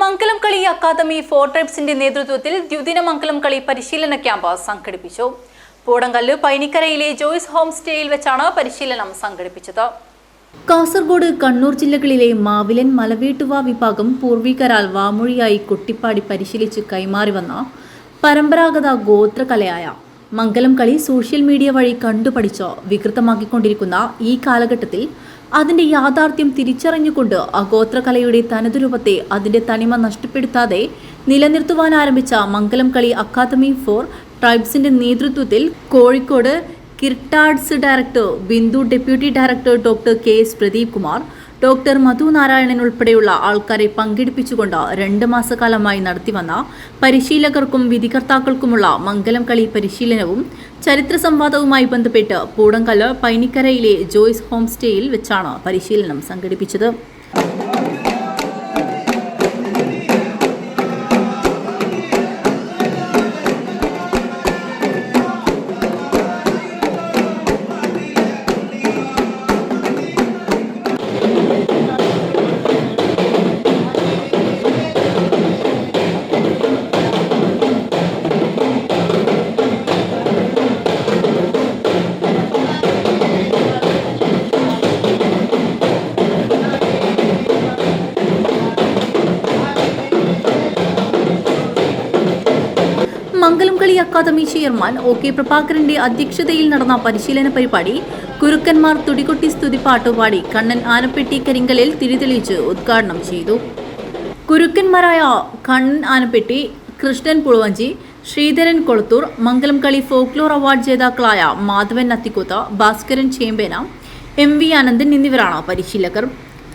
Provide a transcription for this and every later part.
Mangalam Kali academy for ട്രൈബ്സിന്റെ നേതൃത്വത്തിൽ ദ്വിദിന മംഗലം കളി പരിശീലന ക്യാമ്പ് സംഘടിപ്പിച്ചു. പൂടങ്കല്ല് പൈനിക്കരയിലെ ജോയ്സ് ഹോം സ്റ്റേയിൽ വെച്ചാണ് പരിശീലനം സംഘടിപ്പിച്ചത്. കാസർഗോഡ് കണ്ണൂർ ജില്ലകളിലെ മാവിലൻ മലവീട്ടുവ വിഭാഗം പൂർവികരാൽ വാമൊഴിയായി കൊട്ടിപ്പാടി പരിശീലിച്ച് കൈമാറി വന്ന പരമ്പരാഗത ഗോത്രകലയായ മംഗലം കളി സോഷ്യൽ മീഡിയ വഴി കണ്ടുപഠിച്ച് വികൃതമാക്കിക്കൊണ്ടിരിക്കുന്ന ഈ കാലഘട്ടത്തിൽ അതിന്റെ യാഥാർത്ഥ്യം തിരിച്ചറിഞ്ഞുകൊണ്ട് അഗോത്രകലയുടെ ഗോത്രകലയുടെ തനതുരൂപത്തെ അതിന്റെ തനിമ നഷ്ടപ്പെടുത്താതെ നിലനിർത്തുവാൻ ആരംഭിച്ച മംഗലം കളി അക്കാദമി ഫോർ ട്രൈബ്സിന്റെ നേതൃത്വത്തിൽ Kozhikode KIRTADS director Bindu deputy director doctor K S Pradeep Kumar doctor Madhu Narayanan ഉൾപ്പെടെയുള്ള ആൾക്കാരെ പങ്കെടുപ്പിച്ചുകൊണ്ട് രണ്ട് മാസക്കാലമായി നടത്തിവന്ന പരിശീലകർക്കും വിധികർത്താക്കൾക്കുമുള്ള മംഗലം കളി പരിശീലനവും ചരിത്ര സംവാദവുമായി ബന്ധപ്പെട്ട് പൂടങ്കൽ പൈനിക്കരയിലെ ജോയ്സ് ഹോം സ്റ്റേയിൽ വെച്ചാണ് പരിശീലനം സംഘടിപ്പിച്ചത്. Mangalam Kali academy chairman O K പ്രഭാകരന്റെ അധ്യക്ഷതയിൽ നടന്ന പരിശീലന പരിപാടി കുരുക്കന്മാർ തുടികൊട്ടി സ്തുതിപ്പാട്ട് പാടി കണ്ണൻ ആനപ്പെട്ടി കരിങ്കലിൽ തിരിതെളിച്ച് ഉദ്ഘാടനം ചെയ്തു. കുരുക്കന്മാരായ കണ്ണൻ ആനപ്പെട്ടി കൃഷ്ണൻ പുളുവഞ്ചി ശ്രീധരൻ കൊളത്തൂർ മംഗലം കളി ഫോക്ലോർ അവാർഡ് ജേതാക്കളായ മാധവൻ നത്തിക്കുത്ത ഭാസ്കരൻ ചേമ്പേന എം വി ആനന്ദൻ എന്നിവരാണ് പരിശീലകർ.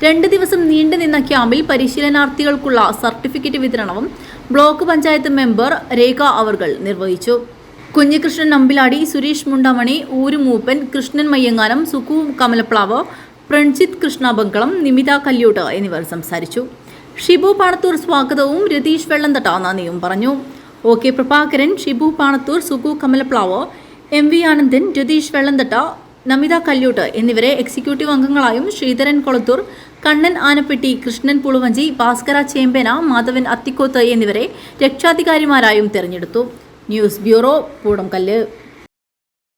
രണ്ട് ദിവസം നീണ്ടുനിന്ന ക്യാമ്പിൽ പരിശീലനാർത്ഥികൾക്കുള്ള സർട്ടിഫിക്കറ്റ് വിതരണവും ബ്ലോക്ക് പഞ്ചായത്ത് മെമ്പർ രേഖ അവർകൾ നിർവഹിച്ചു. കുഞ്ഞികൃഷ്ണൻ നമ്പിലാടി സുരേഷ് മുണ്ടമണി ഊരുമൂപ്പൻ കൃഷ്ണൻ മയ്യങ്ങാനം സുഖു കമലപ്ലാവ് പ്രൺജിത്ത് കൃഷ്ണ ബംഗളം നിമിത കല്യൂട്ട് എന്നിവർ സംസാരിച്ചു. ഷിബു പാണത്തൂർ സ്വാഗതവും രതീഷ് വെള്ളന്തട്ട നന്ദിയും പറഞ്ഞു. O K Prabhakaran Shibu Panathur Sukhu Kamalaplavu M V Anandan Ratheesh Vellanthatta Namitha Kalyut എന്നിവരെ എക്സിക്യൂട്ടീവ് അംഗങ്ങളായും ശ്രീധരൻ കൊളത്തൂർ കണ്ണൻ ആനപ്പെട്ടി കൃഷ്ണൻ പുളുവഞ്ചി ഭാസ്കര ചേമ്പേന മാധവൻ അത്തിക്കോത്ത് എന്നിവരെ രക്ഷാധികാരിമാരായും തെരഞ്ഞെടുത്തു. News bureau Poodamkallu.